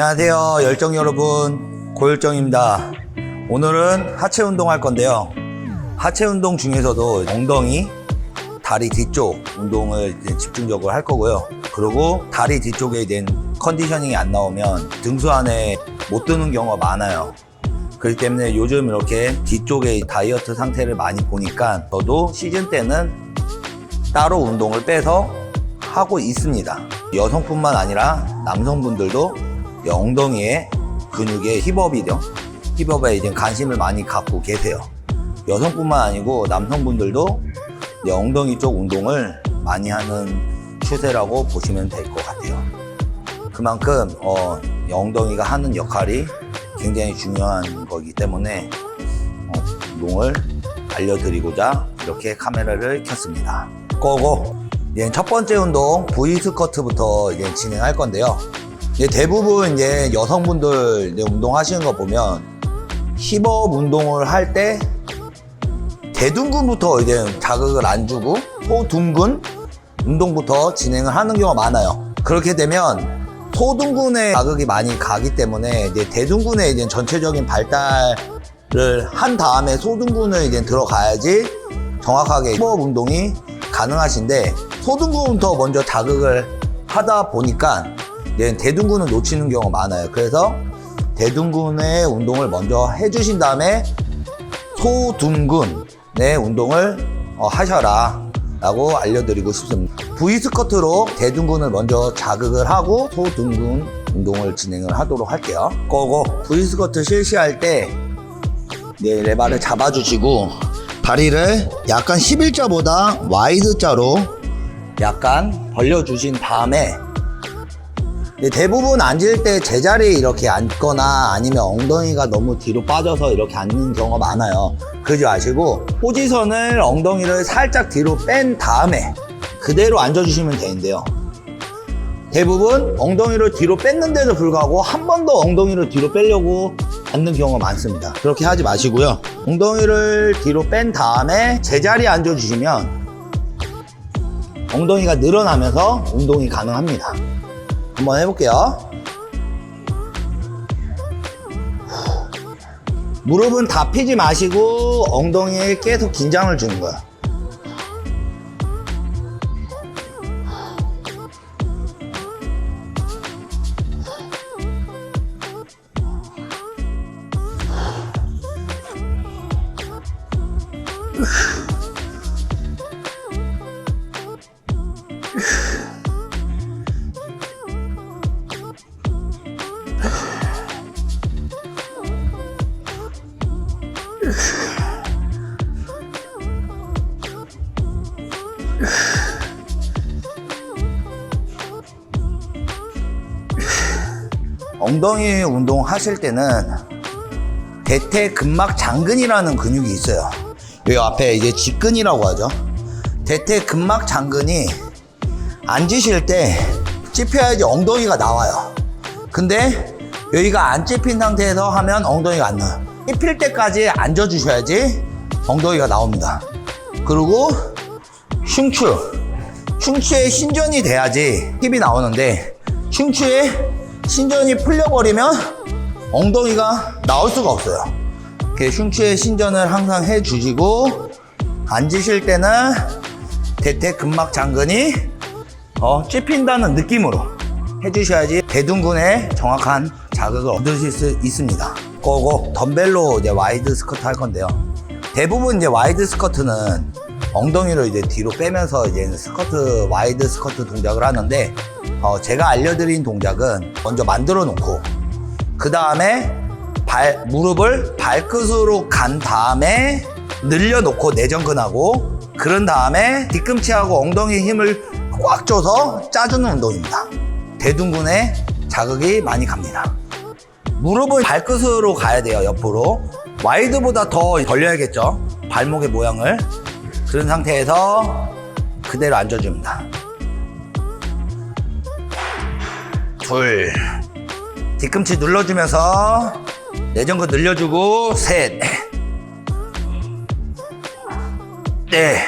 안녕하세요 열정 여러분. 고열정입니다. 오늘은 하체 운동 할 건데요. 하체 운동 중에서도 엉덩이 다리 뒤쪽 운동을 집중적으로 할 거고요. 그리고 다리 뒤쪽에 된 컨디셔닝이 안 나오면 등수 안에 못 드는 경우가 많아요. 그렇기 때문에 요즘 이렇게 뒤쪽에 다이어트 상태를 많이 보니까 저도 시즌 때는 따로 운동을 빼서 하고 있습니다. 여성뿐만 아니라 남성분들도 이 엉덩이에 근육에 힙업이죠. 힙업에 이제 관심을 많이 갖고 계세요. 여성뿐만 아니고 남성분들도 이 엉덩이 쪽 운동을 많이 하는 추세라고 보시면 될 것 같아요. 그만큼 어, 이 엉덩이가 하는 역할이 굉장히 중요한 거기 때문에 어, 운동을 알려드리고자 이렇게 카메라를 켰습니다. 고고! 첫 번째 운동 V 스쿼트부터 진행할 건데요. 이제 대부분 이제 여성분들 이제 운동하시는 거 보면 힙업 운동을 할 때 대둔근부터 이제 자극을 안 주고 소둔근 운동부터 진행을 하는 경우가 많아요. 그렇게 되면 소둔근에 자극이 많이 가기 때문에 이제 대둔근의 이제 전체적인 발달을 한 다음에 소둔근을 이제 들어가야지 정확하게 힙업 운동이 가능하신데 소둔근부터 먼저 자극을 하다 보니까 이제 대둔근을 놓치는 경우가 많아요. 그래서 대둔근의 운동을 먼저 해주신 다음에 소둔근의 운동을 어, 하셔라 라고 알려드리고 싶습니다. V 스쿼트로 대둔근을 먼저 자극을 하고 소둔근 운동을 진행을 하도록 할게요. 고고 V 스쿼트 실시할 때 네, 레바를 잡아주시고 다리를 약간 11자보다 와이드자로 약간 벌려주신 다음에 네, 대부분 앉을 때 제자리에 이렇게 앉거나 아니면 엉덩이가 너무 뒤로 빠져서 이렇게 앉는 경우가 많아요. 그러지 마시고 포지션을 엉덩이를 살짝 뒤로 뺀 다음에 그대로 앉아주시면 되는데요. 대부분 엉덩이를 뒤로 뺐는데도 불구하고 한 번 더 엉덩이를 뒤로 빼려고 앉는 경우가 많습니다. 그렇게 하지 마시고요. 엉덩이를 뒤로 뺀 다음에 제자리에 앉아주시면 엉덩이가 늘어나면서 운동이 가능합니다. 한번 해볼게요. 무릎은 다 피지 마시고 엉덩이에 계속 긴장을 주는 거야. 엉덩이 운동 하실 때는 대퇴근막 장근이라는 근육이 있어요. 여기 앞에 이제 직근이라고 하죠. 대퇴근막 장근이 앉으실 때 찝혀야지 엉덩이가 나와요. 근데 여기가 안 찝힌 상태에서 하면 엉덩이가 안 나와요. 찝힐 때까지 앉아주셔야지 엉덩이가 나옵니다. 그리고 흉추. 흉추에 신전이 돼야지 힙이 나오는데 흉추에 신전이 풀려버리면 엉덩이가 나올 수가 없어요. 흉추의 신전을 항상 해주시고 앉으실 때는 대퇴 근막 장근이 어, 찝힌다는 느낌으로 해주셔야지 대둔근에 정확한 자극을 얻으실 수 있습니다. 고고 덤벨로 이제 와이드 스쿼트 할 건데요. 대부분 이제 와이드 스쿼트는 엉덩이를 이제 뒤로 빼면서 이제 스쿼트 와이드 스쿼트 동작을 하는데 어, 제가 알려드린 동작은 먼저 만들어 놓고 그 다음에 발 무릎을 발끝으로 간 다음에 늘려 놓고 내전근하고 그런 다음에 뒤꿈치하고 엉덩이 힘을 꽉 줘서 짜주는 운동입니다. 대둔근에 자극이 많이 갑니다. 무릎은 발끝으로 가야 돼요, 옆으로. 와이드보다 더 벌려야겠죠. 발목의 모양을. 그런 상태에서 그대로 앉아줍니다. 둘. 뒤꿈치 눌러주면서 내전근 늘려주고 셋. 네.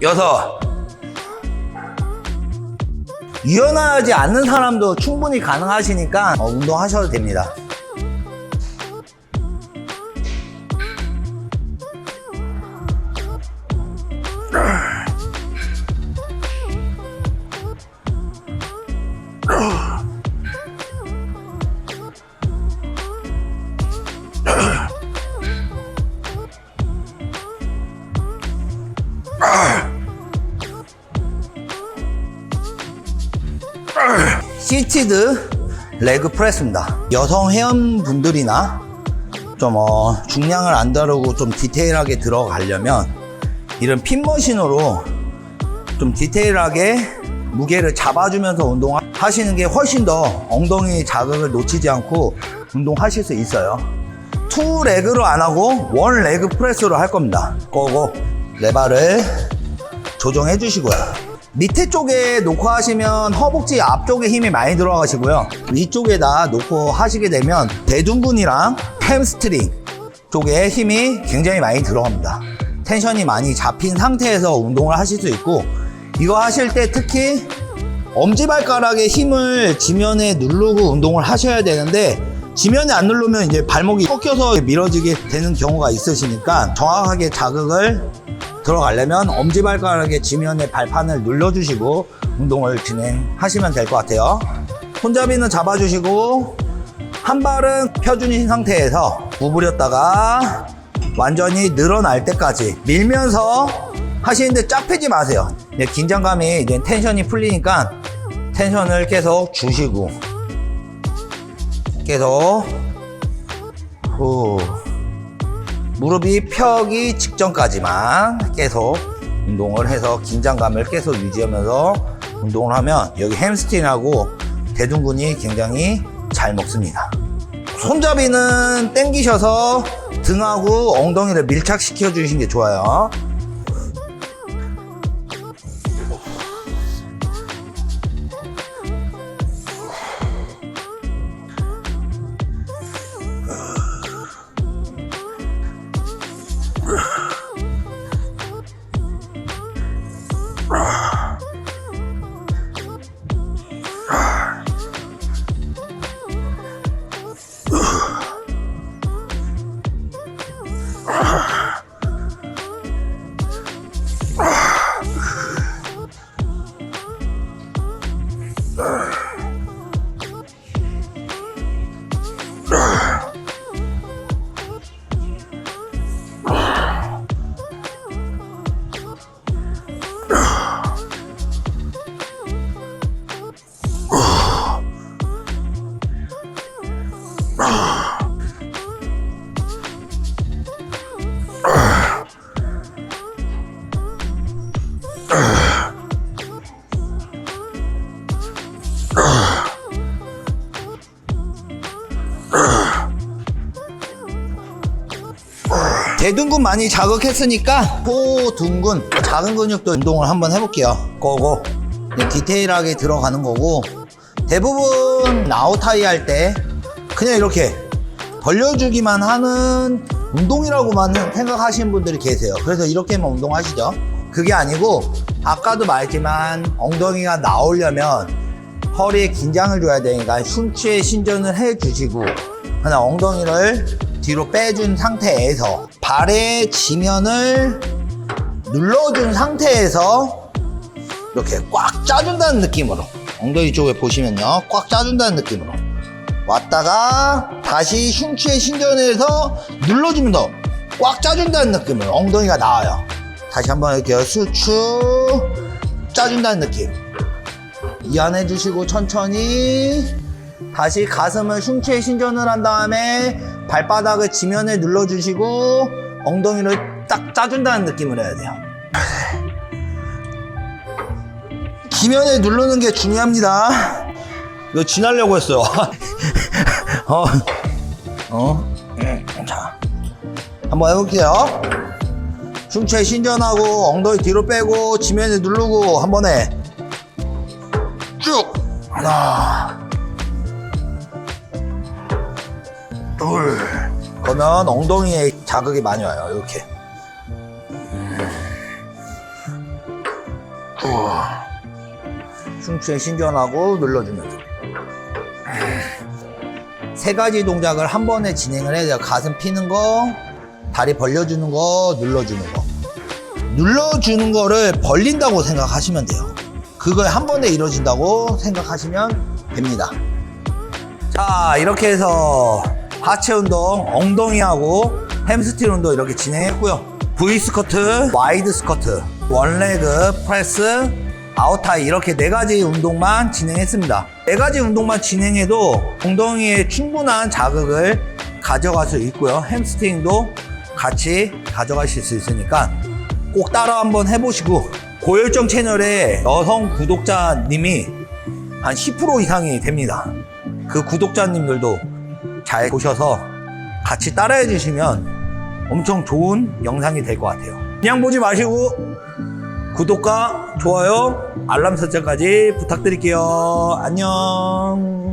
여섯. 유연하지 않는 사람도 충분히 가능하시니까 어, 운동하셔도 됩니다. 시티드 레그 프레스입니다. 여성 회원분들이나 좀 어, 중량을 안 다루고 좀 디테일하게 들어가려면 이런 핀머신으로 좀 디테일하게 무게를 잡아주면서 운동하시는 게 훨씬 더 엉덩이 자극을 놓치지 않고 운동하실 수 있어요. 투 레그로 안 하고 원 레그 프레스로 할 겁니다. 거고 레바를 조정해 주시고요. 밑에 쪽에 놓고 하시면 허벅지 앞쪽에 힘이 많이 들어가시고요. 위쪽에다 놓고 하시게 되면 대둔근이랑 햄스트링 쪽에 힘이 굉장히 많이 들어갑니다. 텐션이 많이 잡힌 상태에서 운동을 하실 수 있고 이거 하실 때 특히 엄지발가락에 힘을 지면에 누르고 운동을 하셔야 되는데 지면에 안 누르면 이제 발목이 꺾여서 미뤄지게 되는 경우가 있으시니까 정확하게 자극을 들어가려면 엄지발가락에 지면에 발판을 눌러주시고 운동을 진행하시면 될 것 같아요. 손잡이는 잡아주시고 한 발은 펴주신 상태에서 구부렸다가 완전히 늘어날 때까지 밀면서 하시는데 쫙 펴지 마세요. 이제 긴장감이 이제 텐션이 풀리니까 텐션을 계속 주시고 계속 후 무릎이 펴기 직전까지만 계속 운동을 해서 긴장감을 계속 유지하면서 운동을 하면 여기 햄스트링하고 대둔근이 굉장히 잘 먹습니다. 손잡이는 당기셔서 등하고 엉덩이를 밀착시켜 주시는 게 좋아요. 대둔근 많이 자극했으니까 호둔근 작은 근육도 운동을 한번 해볼게요. 고고. 디테일하게 들어가는 거고. 대부분 아웃하이 할 때 그냥 이렇게 벌려주기만 하는 운동이라고만 생각하시는 분들이 계세요. 그래서 이렇게만 운동하시죠. 그게 아니고 아까도 말했지만 엉덩이가 나오려면 허리에 긴장을 줘야 되니까 흉추에 신전을 해주시고 그냥 엉덩이를 뒤로 빼준 상태에서 발의 지면을 눌러준 상태에서 이렇게 꽉 짜준다는 느낌으로 엉덩이 쪽에 보시면요 꽉 짜준다는 느낌으로 왔다가 다시 흉추에 신전해서 눌러주면서 꽉 짜준다는 느낌으로 엉덩이가 나와요. 다시 한번 이렇게 수축 짜준다는 느낌. 이완해 주시고 천천히 다시 가슴을 흉추에 신전을 한 다음에 발바닥을 지면에 눌러주시고 엉덩이를 딱 짜준다는 느낌을 해야 돼요. 기면에 누르는 게 중요합니다. 이거 지나려고 했어요. 어, 어, 자, 한번 해볼게요. 흉추에 신전하고 엉덩이 뒤로 빼고 지면에 누르고 한 번에 쭉 하나. 둘. 그러면 엉덩이에 자극이 많이 와요. 이렇게. 우와. 흉추의 신전하고 눌러주면서 세 가지 동작을 한 번에 진행을 해야 돼요. 가슴 피는 거, 다리 벌려주는 거, 눌러주는 거. 눌러주는 거를 벌린다고 생각하시면 돼요. 그걸 한 번에 이루어진다고 생각하시면 됩니다. 자, 이렇게 해서 하체 운동, 엉덩이하고 햄스트링 운동 이렇게 진행했고요. V 스쿼트, 와이드 스쿼트, 원레그, 프레스, 아웃타이 이렇게 네 가지 운동만 진행했습니다. 네 가지 운동만 진행해도 엉덩이에 충분한 자극을 가져갈 수 있고요. 햄스트링도 같이 가져가실 수 있으니까 꼭 따라 한번 해보시고 고혈정 채널의 여성 구독자님이 한 10% 이상이 됩니다. 그 구독자님들도 잘 보셔서 같이 따라해 주시면 엄청 좋은 영상이 될 것 같아요. 그냥 보지 마시고 구독과 좋아요, 알람 설정까지 부탁드릴게요. 안녕.